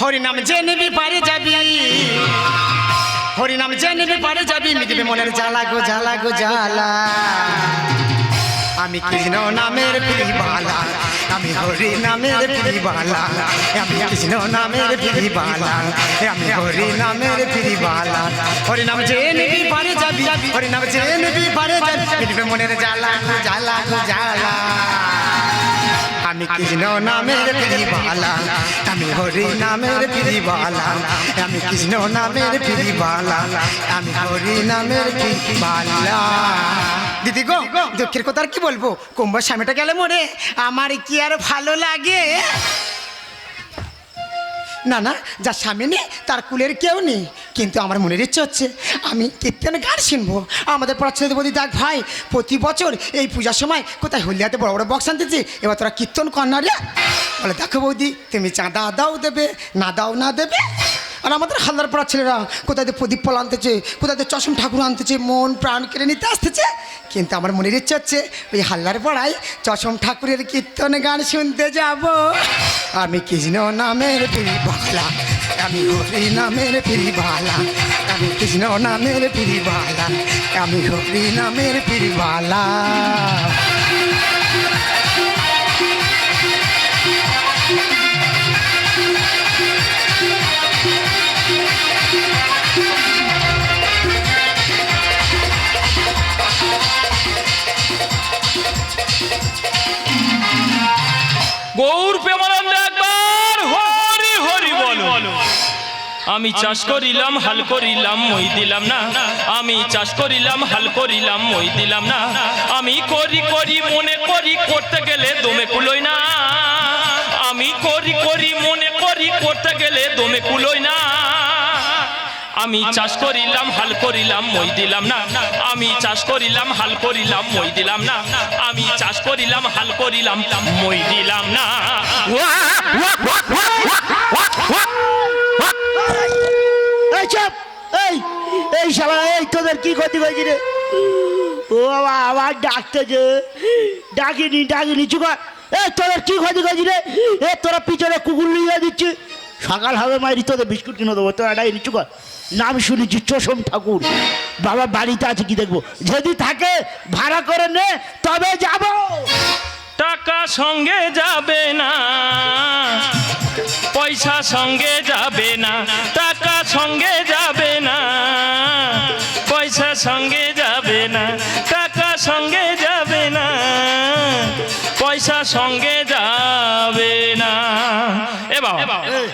হরিনাম যে নিবি পারে যাবি। হরিনাম যে নিবি পারে যাবি। মিটবে মনের জ্বালা গো জ্বালা গো, জ্বালা। আমি কৃষ্ণ নামের পিবালা আমি হরি নামের পিবালা আমি কৃষ্ণ নামের পিবালা আমি হরি নামের পিবালা হরি নাম যে নিবি পারে যাবি হরি নাম যে নিবি পারে যাবি। মিটবে মনের জ্বালা গো জ্বালা গো, জ্বালা। আমি কৃষ্ণ নামের ফিরিবালা? আমি হরি নামের ফিরিবালা। আমি কৃষ্ণ নামের ফিরিবালা? আমি হরি নামের ফিরিবালা। দিদি গো, দুঃখের কথা আর কি বলব? কুম্ভ স্বামীটা গেলে মরে আমার কি আর ভালো লাগে? না না যার স্বামী নেই, তার কুলের কেউ নেই। কিন্তু আমার মনের ইচ্ছে হচ্ছে, আমি কীর্তন গান শুনব। আমাদের পড়াচ্ছিল বলি দেখ ভাই, প্রতি বছর এই পূজার সময় কোথায় হলদিয়াতে বড় বড় বক্স আনতেছি, এবার তোরা কীর্তন কর না রে। বলে, দেখো বৌদি, তুমি চাঁদা দাও দেবে, না দাও না দেবে। আর আমাদের হালদার পাড়ার ছেলেরা কোথায় প্রদীপ পল আনতেছে, কোথায় চশম ঠাকুর আনতেছে, মন প্রাণ কেড়ে নিতে আসতেছে। কিন্তু আমার মনের ইচ্ছে হচ্ছে ওই হালদার পাড়ায় চশম ঠাকুরের কীর্তন গান শুনতে যাব। আমি কৃষ্ণ নামের পিরিবালা আমি হরি নামের পিরিবালা আমি কৃষ্ণ নামের পিরিবালা আমি হরি নামের গৌর আমি চাষ করিলাম, হাল করিলাম, মই দিলাম না। আমি চাষ করিলাম, হাল করিলাম, মই দিলাম না। আমি করি করি, মনে করি, করতে গেলে দমে কুলোই না। আমি করি করি, মনে করি, করতে গেলে দমে কুলোই না। আমি চাষ করিলাম, হাল করিলাম, মই দিলাম না। আমি চাষ করিলাম, হাল করিলাম, মই দিলাম না। আমি চাষ করিলাম, হাল করিলাম, মই দিলাম না। এই এই শালা, এই তোদের কি ক্ষতি করেছি রে? ও বাবা, আবার ডাকতেছে ডাকিনি ডাকিনি চুকা এই, তোদের কি ক্ষতি করেছি রে? এ, তোরা পিছনে কুকুর নিয়ে দিচ্ছি সকাল হবে মাইরি, তোদের বিস্কুট কিনে দেবো, তোরা ডাকিনি চুকা নাম শুনেছি, চোষম ঠাকুর। বাবা বাড়িতে আছে, কি দেখব? যদি থাকে, ভাড়া করে নে, তবে যাব। টাকা সঙ্গে যাবে না, পয়সা সঙ্গে যাবে না, টাকা সঙ্গে যাবে না, পয়সা সঙ্গে যাবে না, টাকা সঙ্গে যাবে না, পয়সা সঙ্গে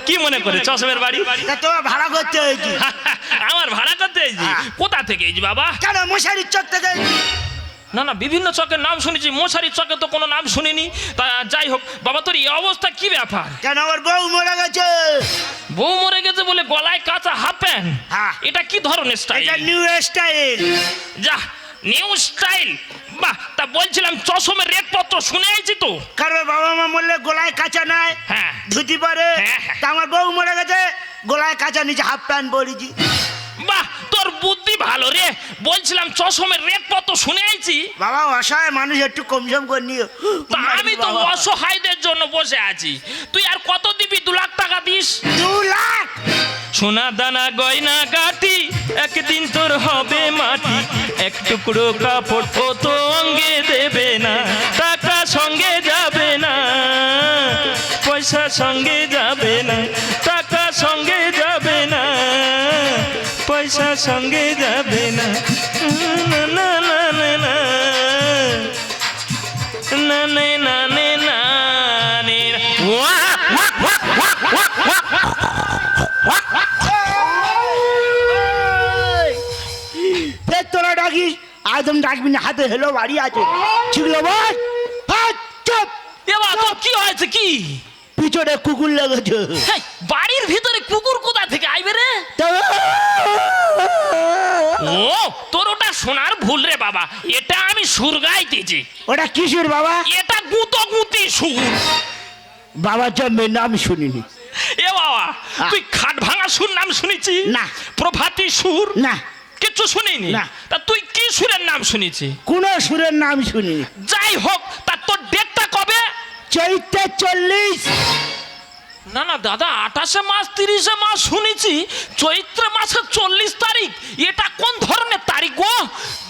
কি মনে করে? চশমের বাড়ি? তা ভাড়া করতে হয়েছি। আমার ভাড়া করতে এসেছি কোথা থেকে এসেছি বাবা? কেন মশারির চোখ থেকে না না বিভিন্ন চকের নাম শুনেছি মশারির চকে তো কোনো নাম শুনিনি। তা যাই হোক বাবা তোর এই অবস্থা কি ব্যাপার? কেন আমার বউ মরে গেছে? বউ মরে গেছে বলে গলায় কাঁচা হাফ প্যান্ট? হ্যাঁ। এটা কি ধরনের স্টাইল এটা নিউ স্টাইল যা নিউ স্টাইল বাহ তা বলছিলাম চশমের রেট পত্র শুনে আইছি তো। কারণ বাবা মা মরলে গোলায় কাঁচা নাই হ্যাঁ। ধুতি পরে হ্যাঁ, হ্যাঁ। তা আমার বউ মরে গেছে গোলায় কাঁচা নিচে হাফ প্যান্ট পরেছি। বাহ তোর বুদ্ধি ভালো রে। বলছিলাম চশমের রেট শুনে আইছি। বাবা অসহায় মানুষ একটু কম সম করে নিও। তা আমি তো অসহায়দের জন্য বসে আছি। তুই আর কত দিবি? দু লাখ টাকা দিস। দু লাখ? সোনা দানা গয়না গাটি একদিন তোর হবে মাটি। এক টুকরো কাপড় ও তো অঙ্গে দেবে না টাকা সঙ্গে যাবে না পয়সা সঙ্গে যাবে না টাকা সঙ্গে যাবে না পয়সা সঙ্গে যাবে না না না না না নে ডাকিস একদম ডাকবি না হাতে হেলো বাড়ি আছে। ঠিকলো বল? চুপ। এবার কি হয়েছে? কি? পিছনে কুকুর লেগেছে। বাড়ির ভিতরে কুকুর কোথা থেকে আইবে রে? ও তোর ওটা শোনার ভুল রে বাবা। এটা আমি সুর গাইতেছি। ওটা কিসের বাবা? এটা গুতো গুতি সুর। বাবার জন্মের নাম শুনিনি। এ বাবা তুই খাট ভাঙা সুর নাম শুনেছি না। প্রভাতী সুর? না। কিচ্ছু শুনিনি। না। তা তুই কি সুরের নাম শুনেছি কোন সুরের নাম শুনিনি। যাই হোক তা তোর ডেটটা কবে? চৈত্র চল্লিশ। না না দাদা আঠাশে মাস তিরিশে মাস শুনেছি। চৈত্র মাসের চল্লিশ তারিখ। এটা কোন ধরনের তারিখ গো?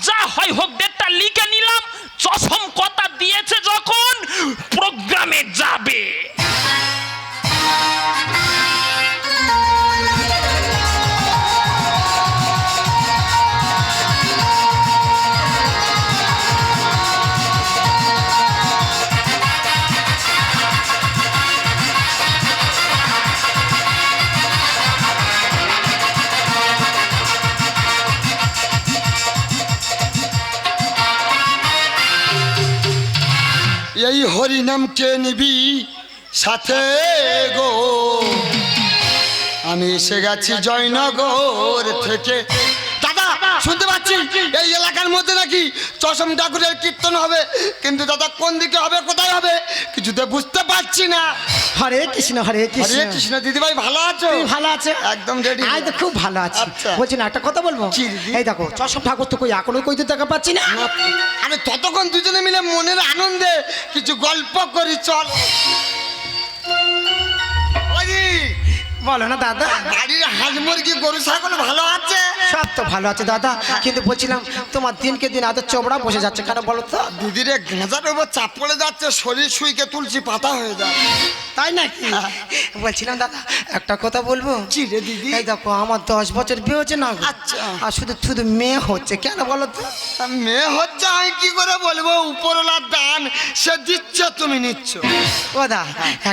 যা হয় হোক ডেটটা লিখে নিলাম। চশম কথা দিয়েছে যখন প্রোগ্রামে যাবে। হরিনামকে নিবি সাথে গো? আমি এসে গেছি জয়নগর থেকে। দাদা শুনতে পাচ্ছি? এই এলাকার মধ্যে নাকি চশম ঠাকুরের কীর্তন হবে? কিন্তু দাদা কোন দিকে হবে কোথায় হবে? কিছুতে বুঝতে পারছি না। হরে কৃষ্ণ হরে কৃষ্ণ হরে কৃষ্ণ। দিদিভাই ভালো আছো? তুমি ভালো আছে? একদম ready। আজ তো খুব ভালো আছি। আচ্ছা। বলছি না একটা কথা বলব? এই দেখো চশম ঠাকুর তো কই এখনও কইতে দেখা পাচ্ছি না? আমি ততক্ষণ দুজনে মিলে মনের আনন্দে কিছু গল্প করি চল। বলো না দাদা। বাড়ির হাঁস মুরগি গরু ছাগল ভালো আছে? সব তো ভালো আছে দাদা। কিন্তু বলছিলাম তোমার দিনকে দিন এত চোবড়া বসে যাচ্ছে কেন বলো তো? দিদিরে গাঁজার উপর চাপ পড়ে যাচ্ছে শরীর শুইকে তুলছি পাতা হয়ে যায় তাই নাকি? বলছিলাম দাদা একটা কথা বলব? কি রে দিদি? এই দেখো আমার দশ বছর বিয়ে হচ্ছে না আচ্ছা। আর শুধু শুধু মেয়ে হচ্ছে কেন বলো তো? মেয়ে হচ্ছে আমি কি করে বলব? উপরওয়ালার দান সে দিচ্ছ তুমি নিচ্ছ। ও দা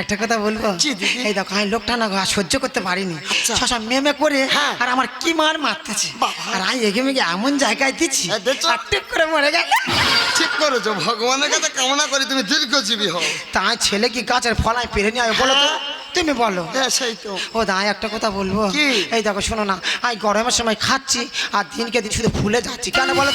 একটা কথা বলব? এই দেখো আমি লোকটা না সহ্য করতে পারিনি। শশা মেমে করে হ্যাঁ। আর আমার কি মার মারতেছে? বাবা। আর আমি এগে মেগে এমন জায়গায় দিচ্ছি? আর টিপ করে মরে গেল। ঠিক করেছ ভগবানের কাছে কামনা করি তুমি দীর্ঘজীবী হও। তা ছেলে কি গাছের ফলায় পেরে নিয়ে বলো তো। হ্যাঁ। তুমি বলো। হ্যাঁ সেই তো। ও দা আমি একটা কথা বলব। কি? এই দেখো শোনো না। আমি গরমের সময় খাচ্ছি আর দিনকে দিন শুধু ফুলে যাচ্ছি। কেন বলো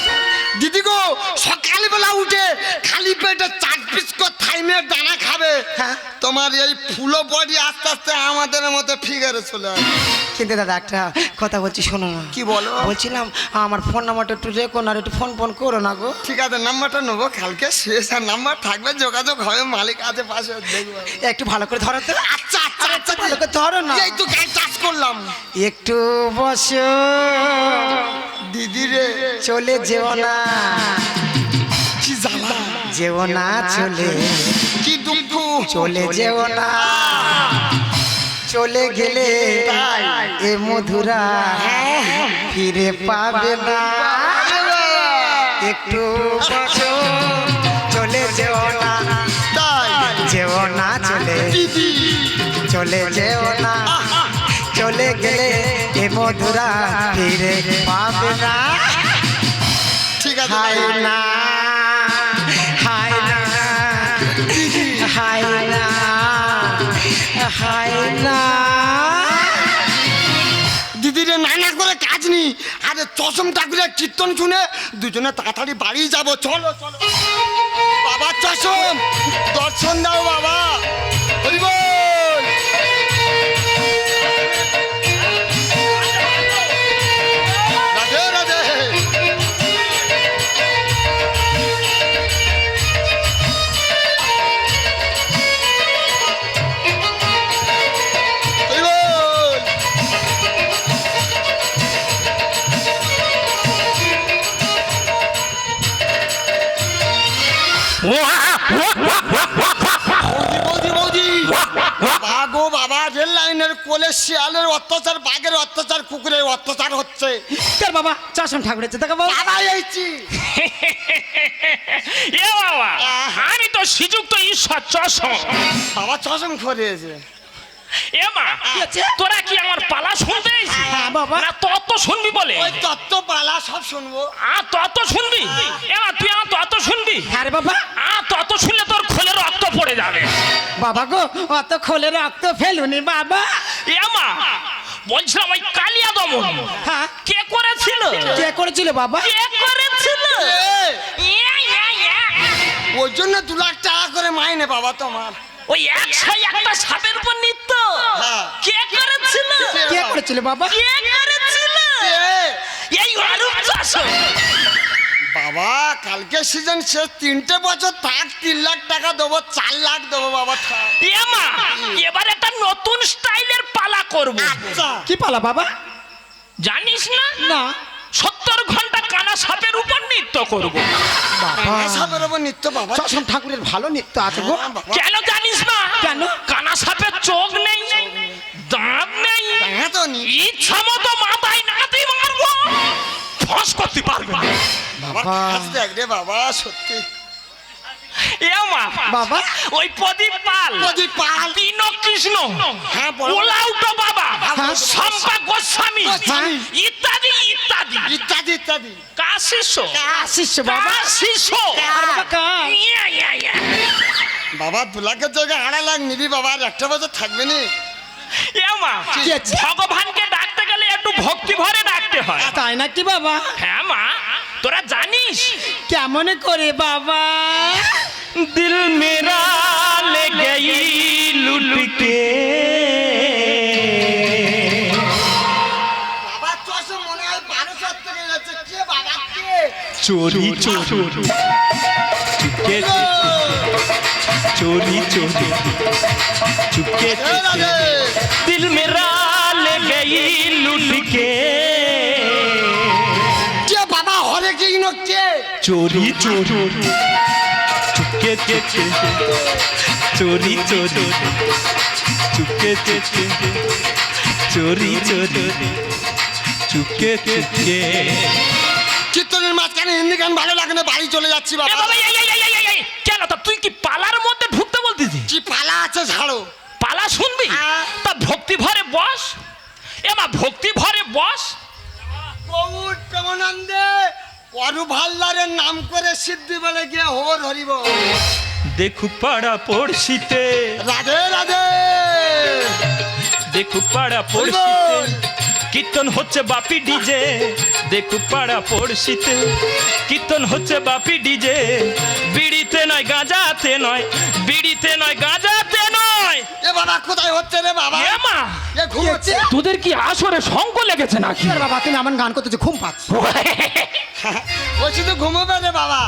দিদি গো সকালবেলা উঠে খালি পেটে চার পিস করে থাইমের দানা খাবে। হ্যাঁ। তোমার এই ফুলো বডি আস্তে আস্তে আমাদের মতো ফিগারে চলে আসবে। কিন্তু দাদা একটা কথা বলছি শোনো না। কি বলো? বলছিলাম আমার ফোন নাম্বারটা একটু রেখো না আর একটু ফোন ফোন করো না গো। ঠিক আছে নাম্বারটা নেব কালকে শেষ আর নাম্বার থাকবে যোগাযোগ হবে মালিক আছে পাশে দেখব। একটু ভালো করে ধরো তো। আচ্ছা আচ্ছা আচ্ছা। ভালো করে ধরো না। এই তো চাষ করলাম। একটু বসো। দিদি রে চলে যেও না। কি জ্বালা। যেও না চলে। কি দুঃখ। চলে যেও না। চলে গেলে এ মধুরা ফিরে পাবে না। একটু চলে যেও না। যেও না চলে। চলে যেও না। চলে গেলে এ মধুরা ফিরে পাবে না। ঠিক আছে হাই না হাই না হাই না। না। দিদিরে নানা করে কাজ নি আরে চশম ঠাকুরের কীর্তন শুনে দুজনে তাড়াতাড়ি বাড়ি যাব। চলো চলো। বাবা, চশম। দর্শন দাও বাবা। হরি লাইনের কোলে শিয়ালের অত্যাচার বাঘের অত্যাচার কুকুরের অত্যাচার হচ্ছে। তোর বাবা চশম ঠাকুরের দেখা বাবা। বাবা এইছি এ বাবা আমি তো শ্রীযুক্ত ঈশ্বর চশম বাবা চশম খরিয়েছে এ মা কি তোরা কি আমার পালা শুনতে? হ্যাঁ, বাবা। না তত শুনবি বলে? ওই তত্ত্ব পালা সব শুনব। আ তত শুনবি? এ মা তুই আমার তত শুনবি? হ্যাঁ রে বাবা। আ তত শুনলে তোর রক্ত পড়ে যাবে। বাবা গো অত খোলে রক্ত ফেলুনি বাবা। এ মা বলছিলাম ওই কালিয়া দমন। হ্যাঁ। কে করেছিল? কে করেছিল বাবা? কে করেছিল। ওই জন্য দু লাখ টাকা করে মাইনে বাবা তোমার। ওই একশো একটা সাপের উপর নিত্য। হ্যাঁ। কে করেছিল? কে করেছিল বাবা? কে করেছিল? এই অরূপ চাষ বাবা কালকে সিজন শেষ তিনটে বছর থাক তিন লাখ টাকা দেবো চার লাখ দেবো বাবা থাক। এ মা এবার একটা নতুন স্টাইলের পালা করব। কি পালা বাবা? জানিস না? না। সত্তর ঘণ্টা কানা সাপের উপর নৃত্য করব। বাবা। সাপের ওপর নিত্য বাবা। চশম ঠাকুরের ভালো নৃত্য আছে গো। হ্যাঁ, কেন জানিস না? কেন? কানা সাপের চোখ নেই দাঁত নেই। তো নি ইচ্ছা মতো মাথায় মারবো ফস করতে পারবে না বাবা বাবা। দেখ বাবা সত্যি বাবা। ওই প্রদীপ পাল প্রদীপ পাল। তিন কৃষ্ণ বাবা। শম্পা গোস্বামী গোস্বামী। ইত্যাদি ইত্যাদি ইত্যাদি ইত্যাদি কার শিষ্য বাবা কার বাবা কার? বাবা দু লাখের জায়গায় আড়াই লাখ নিবি বাবা একটা বছর থাকবে নি এ মা কি আছে? ভগবানকে ভক্তি ভরে ডাকতে হয়। তাই নাকি বাবা? হ্যাঁ মা তোরা জানিস? কেমন করে বাবা? দিল মেরা লে গই লুটকে। চোরি চোরি। চুপকে চোরি চোরি। চুপকে। দিল মেরা লুটকে। কে বাবা হরে কি নকছে চোরি চোরি। চুপকে চেচে চোরি চোরি। চুপকে চেচে চোরি চোরি। চুকে চেচে কীর্তনের মাঝখানে হিন্দি গান ভালো লাগে না বাড়ি চলে যাচ্ছি বাবা। কেন তা তুই কি পালার মধ্যে ঢুকতে বলতেছিস? কি পালা আছে ঝাড়ো পালা শুনবি? হ্যাঁ। তা ভক্তি ভরে বস। এমা ভক্তি ভরে বস। গৌর প্রেমানন্দে নাম করে সিদ্ধি বলে গিয়ে হোর হরিব দেখু পাড়া পড়শিতে। রাধে রাধে। দেখু পাড়া পড়শিতে। কীর্তন হচ্ছে বাপি ডিজে। দেখু পাড়া পড়শিতে। কীর্তন হচ্ছে বাপি ডিজে। বিড়িতে নয় গাঁজাতে নয়। বিড়িতে নয় হচ্ছে রে বাবা। এ মা। এ ঘুমোচ্ছে তোদের কি আসরে শঙ্ক লেগেছে নাকি? কি আর বাবা তুমি এমন গান করতেছো ঘুম পাচ্ছ। ও শুধু ঘুমোবে রে বাবা।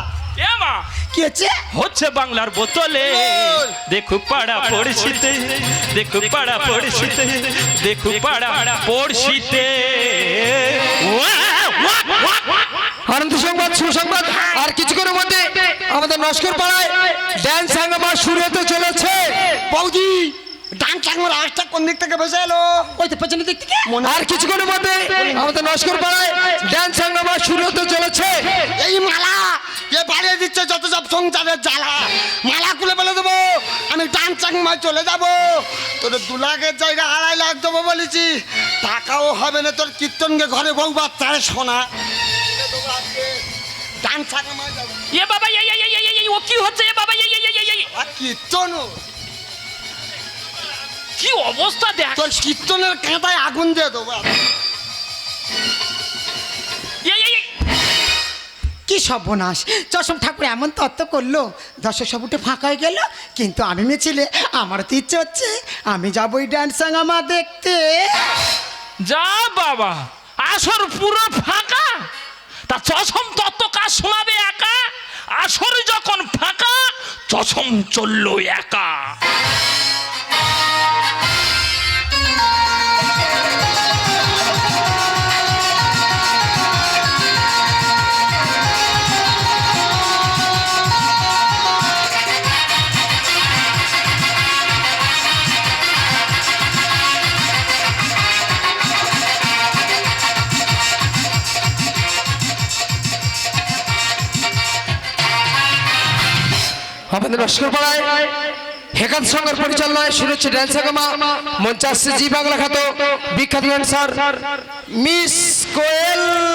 এ মা। কি হচ্ছে? হচ্ছে বাংলার বোতলে। দেখু পাড়া পড়শিতে। দেখু পাড়া পড়শিতে। দেখু পাড়া পড়শিতে। আনন্দ সংবাদ সুসংবাদ আর কিছু কিছুক্ষণের মধ্যে আমাদের নস্কর পাড়ায় ড্যান্স হাঙ্গামা শুরু হতে চলেছে। বৌদি ডান চাকমার আওয়াজটা কোন দিক থেকে ভেসে এলো ওই তো পেছনের দিক থেকে আর কিছুক্ষণের মধ্যে আমাদের নস্কর পাড়ায় ড্যান্স হাঙ্গামা শুরু হতে চলেছে এই মালা এ বাড়িয়ে দিচ্ছে যত সব সংসারের জ্বালা মালা খুলে ফেলে দেবো আমি ডান চলে যাব তোর দু লাখের জায়গা আড়াই লাখ দেবো বলেছি টাকাও হবে না তোর কীর্তনকে ঘরে বউ বাচ্চারে শোনা ডান যাব এ বাবা এই এই এই এই, ও কি হচ্ছে এ বাবা এই এই এই, এই কীর্তন কি অবস্থা দেখ। তোর কীর্তনের কাঁটায় আগুন দিয়ে দেবো কি সর্বনাশ। চশম ঠাকুর এমন তত্ত্ব করল দর্শক সব উঠে ফাঁকা হয়ে গেল কিন্তু আমি মেছিলে আমার তো ইচ্ছে হচ্ছে আমি যাব ওই ড্যান্স সাঙ্গামা দেখতে। যা বাবা আসর পুরো ফাঁকা। তা চশম তত্ত্ব কাজ শোনাবে একা? আসর যখন ফাঁকা চশম চলল একা। আমাদের নস্কর হেকান সঙ্গের পরিচালনায় শুরু হচ্ছে ড্যান্স হাঙ্গামা মঞ্চে আসছে জি বাংলা খ্যাত বিখ্যাত ড্যান্সার মিস কোয়েল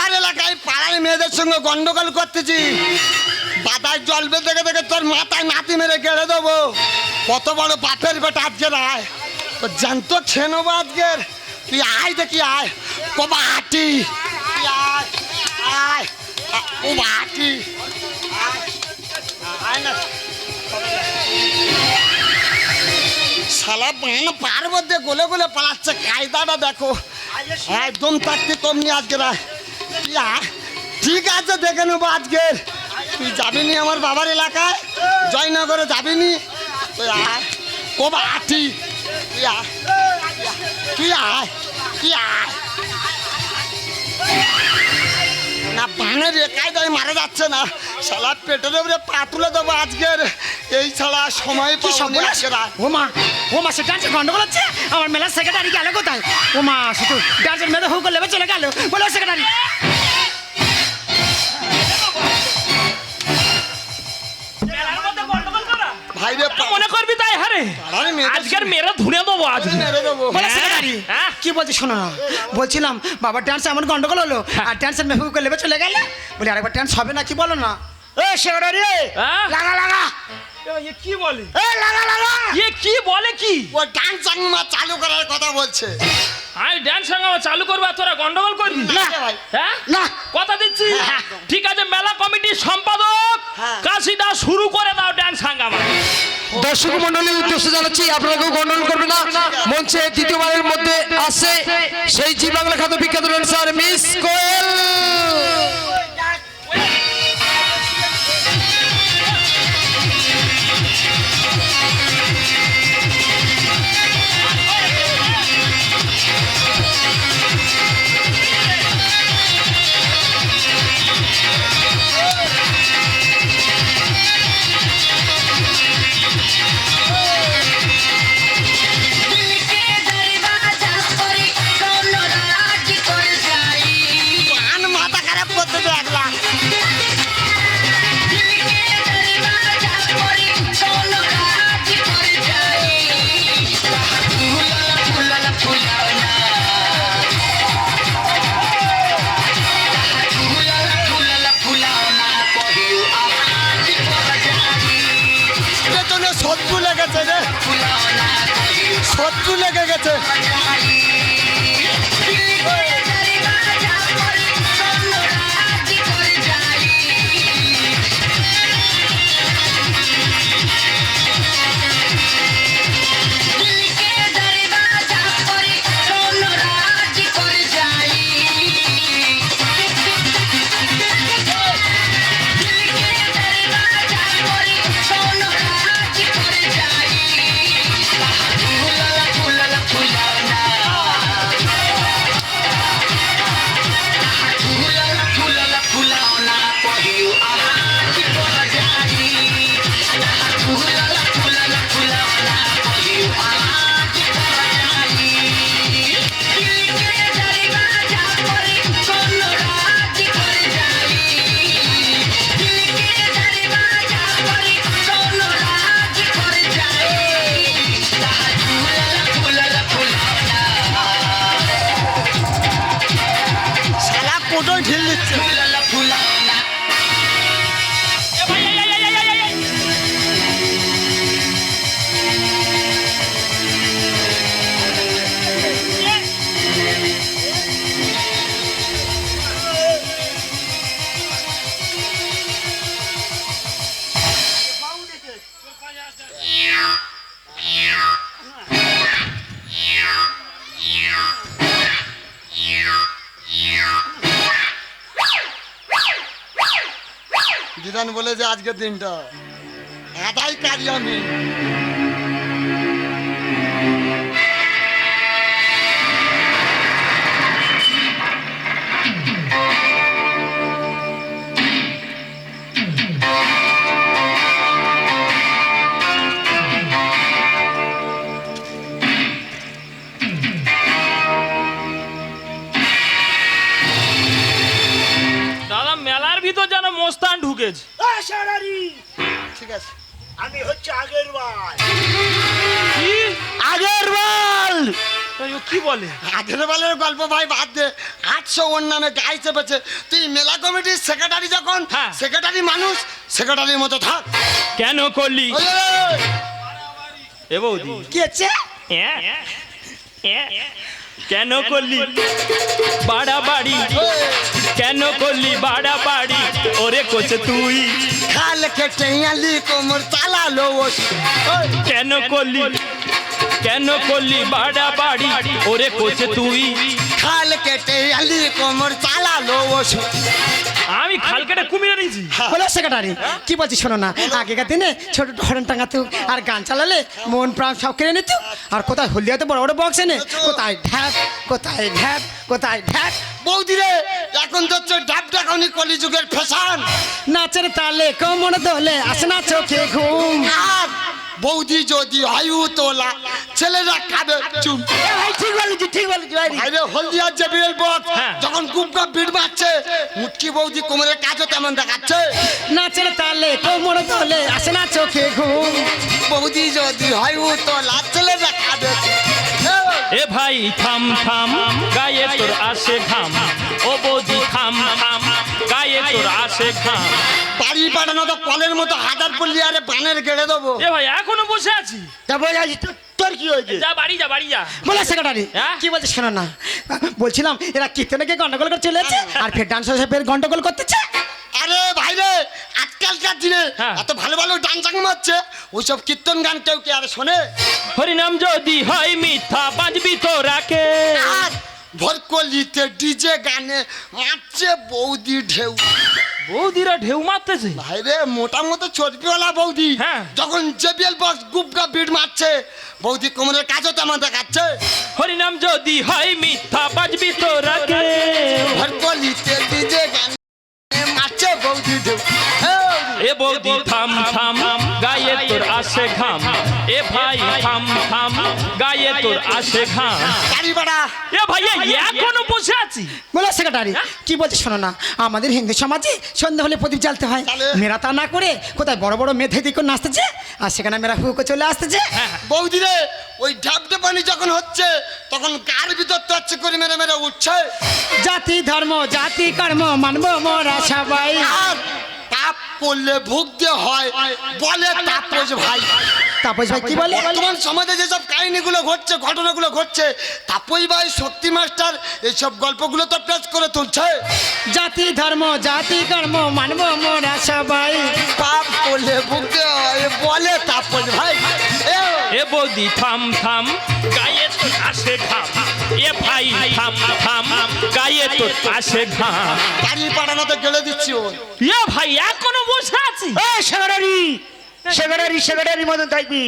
বাবার এলাকায় পাড়ার মেয়েদের সঙ্গে গন্ডগোল করতেছি। বাতায় জলবে দেখে দেখে তোর মাথায় নাতি মেরে গেড়ে দেবো। কত বড় বাপের বেটা আজকে আয়। তো জানতো খেয়ে নেব আজকের। তুই আয় দেখি, আয়। কবা হাঁটি আয় আয়। আয় না। পার মধ্যে গোলে গোলে পালাচ্ছে, কায়দাটা দেখো। একদম থাকতে কমনি আজকে রায়। ঠিক আছে দেখে নেব আজকের। তুই যাবি নি আমার বাবার এলাকায়? জয়নগরে যাবি নি? তুই আয়। তুই আয়। তুই আয়। তুই আয়। না বানের একাই দায় মারা যাচ্ছে না। শালা পেটের উপরে পা তুলে দেবো আজকের। এই ছাড়া সময় ও মা ও মা সে ডান্সে গন্ডগোল হচ্ছে? আমার মেলার সেক্রেটারি গেল কোথায়? ও মা শুধু ডান্সের মেয়েদের হুক লেবে চলে গেল। বলো সেক্রেটারি ভাই রে মনে করবি তাই? হারে আজকের মেয়েরা ধুনে দেবো আজ। মেরে দেবো। বলো হ্যাঁ? সেক্রেটারি হ্যাঁ? কি বলছি শোনো না? বলছিলাম বাবা ডান্স এমন গন্ডগোল হলো আর ডান্সের মেয়ে হুক লেবে চলে গেল? বলি আরেকবার ডান্স হবে না কি বলো না? এ হ্যাঁ? লাগা লাগা। এ কি বলে? এ লাগা লাগা। এ কি বলে কি? ও ডান্স চাংমা চালু করার কথা বলছে। আমি ড্যান্স চালু করব তোরা গন্ডগোল করবি? না। ভাই হ্যাঁ? না। কথা দিচ্ছি? ঠিক আছে মেলা কমিটির সম্পাদক হ্যাঁ। কাশিদা শুরু করে দাও ড্যান্স হাঙ্গামা দর্শক মন্ডলীর উদ্দেশ্যে জানাচ্ছি আপনারা কেউ গন্ডন করবে না। মঞ্চে দ্বিতীয়বারের মধ্যে আসছে সেই জি বাংলা খাদ্য বিখ্যাত ডান্সার মিস কোয়েল আজকের দিনটা। আদায়কারী কারি আমি। ভিতর ঢুকেছে। ঠিক আছে। আমি হচ্ছে আগের বার কি আগের বার কি বলে? আগের বেলার গল্প ভাই বাদ দে। আটশো ওর নামে গাই চেপেছে। তুই মেলা কমিটির সেক্রেটারি যখন হ্যাঁ। সেক্রেটারি মানুষ সেক্রেটারির মতো থাক। কেন করলি? এ বৌদি। কি হচ্ছে? কেন করলি? বাড়া বাড়ি কেন করলি বাড়া বাড়ি ওরে কোচে তুই। খাল খেটে আলি কোমর চালালো কেন করলি? কেন করলি বাড়া বাড়ি ওরে কোচে তুই। খাল কেটে আলি কোমর চালালো ও আমি খাল কেটে কুমিরে নিয়েছি বলো সেক্রেটারি। কি বলছি শোনো না আগেকার দিনে ছোট হরেন টাঙাতো আর গান চালালে মন প্রাণ সব কেড়ে নিত। আর কোথায় হলদিয়াতে বড় বড় বক্স এনে কোথায় ঢ্যাপ কোথায় ঢ্যাপ কোথায় ঢ্যাপ। বৌদি রে এখন তো হচ্ছে ডাব ডাকানি কলিযুগের ফ্যাশন। নাচের তালে কোমর দোলে আসে না চোখে ঘুম। আর বৌদি যদি হায়ু তোলা ছেলেরা খাবে চুপ এ ভাই ঠিক বলেছি ঠিক বলেছি ভাই। আরে হলদিয়া যে বিয়ের বক হ্যাঁ। যখন গুপকা ভিড় মারছে মুটকি বৌদি কোমরের কাজও তেমন দেখাচ্ছে। নাচের তালে তো কোমর দোলে আসে না চোখে ঘুম। বৌদি যদি হয় তোলা ছেলেরা খাবে এ ভাই থাম থাম গায়ে তোর আসে ঘাম। ও বৌদি থাম থাম গায়ে তোর আসে ঘাম। বাড়ি পাঠানো তো কলের মতো হাজার পড়লি আরে বানের গেড়ে দেবো। এ ভাই এখনও বসে আছি। তা বলেছি তোর কি হয়েছে? যা বাড়ি যা বাড়ি যা। বলো সেক্রেটারি হ্যাঁ? কি বলছে শোনো না বলছিলাম এরা কীর্তনকে গন্ডগোল করে চলে যাচ্ছে আর। ফের ডান্স ফের গন্ডগোল করতেছে। আরে ভাই রে আজকালকার দিনে হ্যাঁ। এত ভালো ভালো ডান্সাং মারছে? ওইসব কীর্তন গান কেউ কি আর শোনে? হরিনাম যদি হয় মিথ্যা বাজবি তোরাকে। আর ভর কলিতে ডিজে গানে মারছে বৌদি ঢেউ। বৌদিরা ঢেউ মারতেছে? ভাইরে মোটামুটি চর্বিওয়ালা বৌদি। হ্যাঁ। যখন জেবিএল বক্স গুপগা বিট মারছে বৌদি কোমরের কাজও তেমন দেখাচ্ছে। হরিনাম যদি হয় মিথ্যা বাজবি তোরাকে ভরকলিতে ডিজে গানে মারছে বৌদি ঢেউ। হ্যাঁ, এ বৌদি থাম থাম গায়ে তোর আসে ঘাম। এ ভাই থাম থাম গায়ে তোর আসে ঘাম। গাড়ি এ এখনও বসে আছি। বলো সেক্রেটারি কি বলছে শোনো না আমাদের হিন্দু সমাজে সন্ধ্যা হলে প্রদীপ জ্বালতে হয়? মেয়েরা তা না করে কোথায় বড় বড় মেধে দিকে নাচতেছে আর সেখানে মেয়েরা হুকো চলে আসতেছে। বৌদি রে ওই ঢাবটে পানি যখন হচ্ছে তখন কার ভিতর তো হচ্ছে করে মেরে মেরে উঠছে? জাতি ধর্ম জাতি কর্ম মানব মোরা সবাই। পাপ করলে ভুগতে হয়। বলে তাপস ভাই। তাপস ভাই কি বলে? বর্তমান সমাজে যেসব কাহিনীগুলো ঘটছে ঘটনাগুলো ঘটছে তাপস ভাই শক্তি মাস্টার এইসব গল্পগুলো তো পেশ করে তুলছে। জাতি ধর্ম জাতি কর্ম মানব মোরা সবাই। পাপ করলে ভুগতে হয় বলে তাপস ভাই। এ, এ বৌদি থাম থাম গায়ে আসে ঘাম এ ভাই থাম থাম গায়ে তোর আসে ঘাম। পাঠানোতে গেলে দিচ্ছি ও এ ভাই এখনও বসে আছি। এ সেক্রেটারি সেক্রেটারি সেক্রেটারি মতন থাকবি।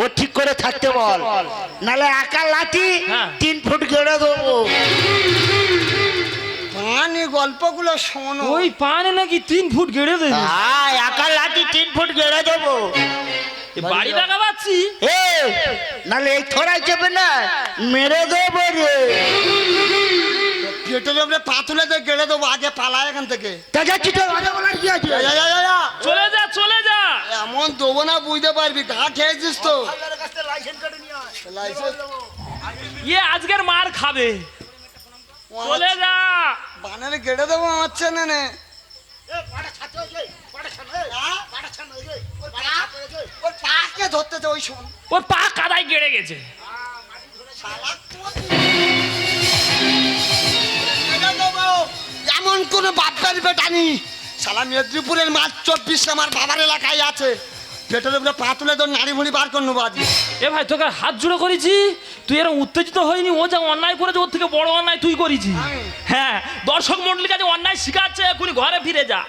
ও ঠিক করে থাকতে বল। নালে একা লাঠি হ্যাঁ। তিন ফুট গেড়ে দেবো পানি গল্পগুলো শোনো। ওই পানে নাকি তিন ফুট গেড়ে দেবে? হ্যাঁ একা লাঠি তিন ফুট গেড়ে দেবো। বাড়ি এ নালে এই থোড়াই চেপে না মেরে দেবো রে। পা তুলে গেড়ে দেবো আগে পালা এখান থেকে। তা যাচ্ছি তো কথা বলার কি আছে? এই, এই, এই, এই, চলে যা চলে যা। এমন দেবো না বুঝতে পারবি ঘা খেয়েছিস তো। ইয়ে আজকের মার খাবে। চলে যা। বানের গেড়ে দেবো আমার চেনে নে ওর পা কাদায় গেড়ে গেছে। এমন কোন বাপের বেটানি সালা মেদিনীপুরের মাছ চব্বিশ আমার বাবার এলাকায় আছে। পেটের উপরে পা তুলে তোর নাড়ি ভুড়ি বার করব আজকে এ ভাই তোকে হাত জুড়ে করেছি? তুই এরকম উত্তেজিত হয়নি? ও যা অন্যায় করেছে ওর থেকে বড় অন্যায় তুই করেছি হ্যাঁ। দর্শক মন্ডলীর কাছে অন্যায় শিখাচ্ছে এখনই ঘরে ফিরে যা।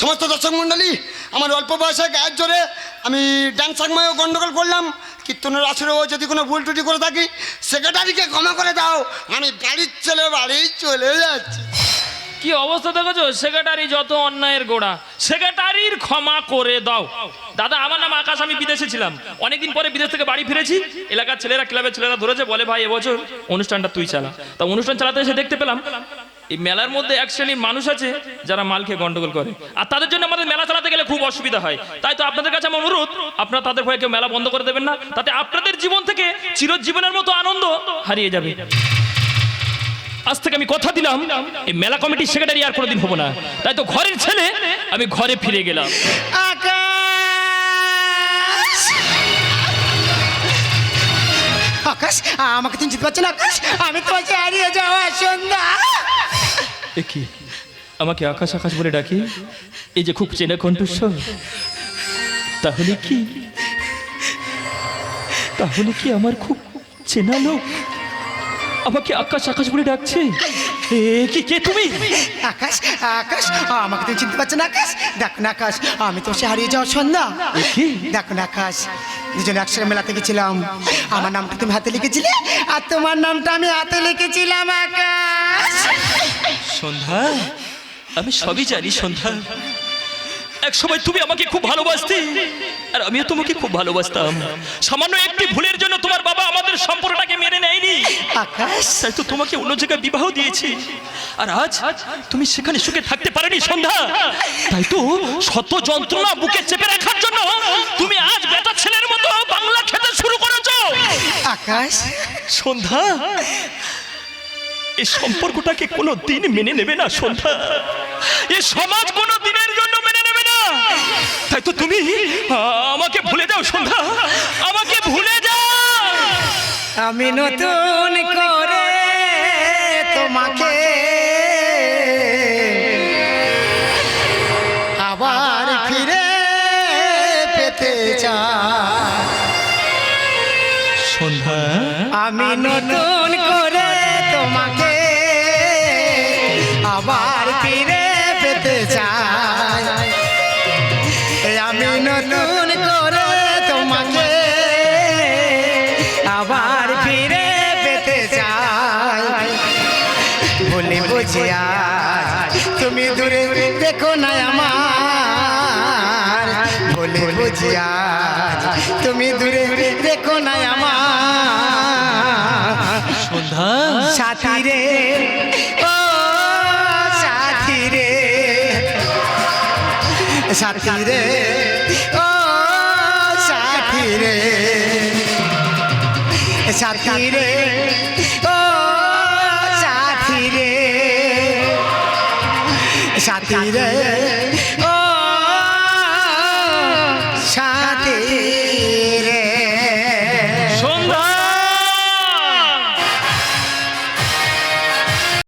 সমস্ত দর্শক মণ্ডলী, আমার অল্প বয়সে গায়ের জোরে আমি ডান্স সাংমায়ও গন্ডগোল করলাম, কীর্তনের আসরেও যদি কোনো ভুল টুটি করে থাকি, সেক্রেটারিকে ক্ষমা করে দাও। আমি বাড়ির ছেলে বাড়ি চলে যাচ্ছি। কি অবস্থা দেখেছ? সেক্রেটারি যত অন্যায়ের গোড়া, সেক্রেটারির ক্ষমা করে দাও। দাদা, আমার নাম আকাশ, আমি বিদেশে ছিলাম। অনেকদিন পরে বিদেশ থেকে বাড়ি ফিরেছি। এলাকার ছেলেরা, ক্লাবের ছেলেরা ধরেছে, বলে, ভাই, এবছর অনুষ্ঠানটা তুই চালা। তা অনুষ্ঠান চালাতে এসে দেখতে পেলাম এই মেলার মধ্যে এক শ্রেণির মানুষ আছে যারা মাল খেয়ে গন্ডগোল করে। আর তাদের জন্য আমাদের মেলা চালাতে গেলে খুব অসুবিধা হয়। তাই তো আপনাদের কাছে আমার অনুরোধ, আপনারা তাদের ভয়ে কেউ মেলা বন্ধ করে দেবেন না। তাতে আপনাদের জীবন থেকে চিরজীবনের মতো আনন্দ হারিয়ে যাবে। আজ থেকে আমি কথা দিলাম, এই মেলা কমিটির সেক্রেটারি আর কোনোদিন হব না। তাই তো ঘরের ছেলে, আমি ঘরে ফিরে গেলাম। আকাশ! আমাকে তুমি জিততে পারছ না, আকাশ? আমি তোমাকে হারিয়ে যাওয়া সন্ধ্যা। কি? আমাকে আকাশ আকাশ বলে ডাকি? এই যে খুব চেনা কণ্ঠস্বর। তাহলে কি? তাহলে কি আমার খুব চেনা লোক? আমাকে আকাশ আকাশ বলে ডাকছে? কি কে তুমি। আকাশ আকাশ আমাকে তুমি চিনতে পারছ না আকাশ? দেখো না আকাশ আমি তো সে হারিয়ে যাওয়ার সন্ধ্যা দেখো না আকাশ দুজন একসাথে মেলাতে গেছিলাম। আমার নামটা তুমি হাতে লিখেছিলে আর তোমার নামটা আমি হাতে লিখেছিলাম আকাশ। সন্ধ্যা আমি সবই জানি সন্ধ্যা। এক সময় তুমি আমাকে খুব ভালোবাসতে। আর আমিও তোমাকে খুব ভালোবাসতাম। সামান্য একটি ভুলের জন্য তোমার বাবা আমাদের সম্পর্কটাকে মেনে নেয়নি। আকাশ। তাই তো তোমাকে অন্য জায়গায় বিবাহ দিয়েছি। আর আজ তুমি সেখানে সুখে থাকতে পারেনি সন্ধ্যা। তাই তো শত যন্ত্রণা বুকে চেপে রাখার জন্য তুমি আজ বেটা ছেলের মতো বাংলা খেতে শুরু করেছ। আকাশ। সন্ধ্যা এই সম্পর্কটাকে কোনো দিন মেনে নেবে না সন্ধ্যা। এ সমাজ কোনো দিনের জন্য মেনে তাই তো তুমি? আমাকে ভুলে যাও সন্ধ্যা। আমাকে ভুলে যাও। আমি নতুন করে তোমাকে আবার ফিরে পেতে চাই। সন্ধ্যা। আমি নতুন সাথী রে। ও সাথী রে। সাথী রে।